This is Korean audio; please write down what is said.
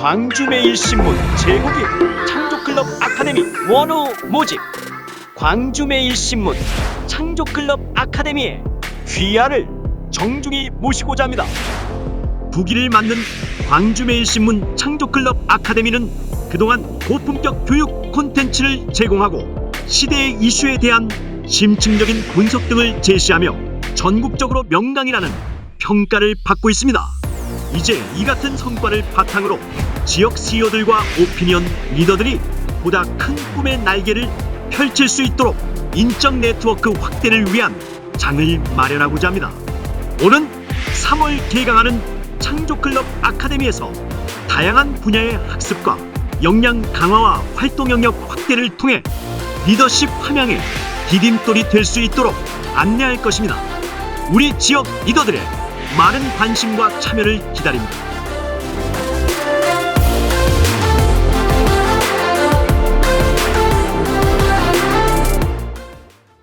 광주매일신문 제국이 창조클럽 아카데미 원호 모집 광주매일신문 창조클럽 아카데미에 귀하를 정중히 모시고자 합니다. 북일을 맞는 광주매일신문 창조클럽 아카데미는 그동안 고품격 교육 콘텐츠를 제공하고 시대의 이슈에 대한 심층적인 분석 등을 제시하며 전국적으로 명강이라는 평가를 받고 있습니다. 이제 이 같은 성과를 바탕으로 지역 CEO들과 오피니언 리더들이 보다 큰 꿈의 날개를 펼칠 수 있도록 인적 네트워크 확대를 위한 장을 마련하고자 합니다. 오는 3월 개강하는 창조클럽 아카데미에서 다양한 분야의 학습과 역량 강화와 활동 영역 확대를 통해 리더십 함양의 디딤돌이 될 수 있도록 안내할 것입니다. 우리 지역 리더들의 많은 관심과 참여를 기다립니다.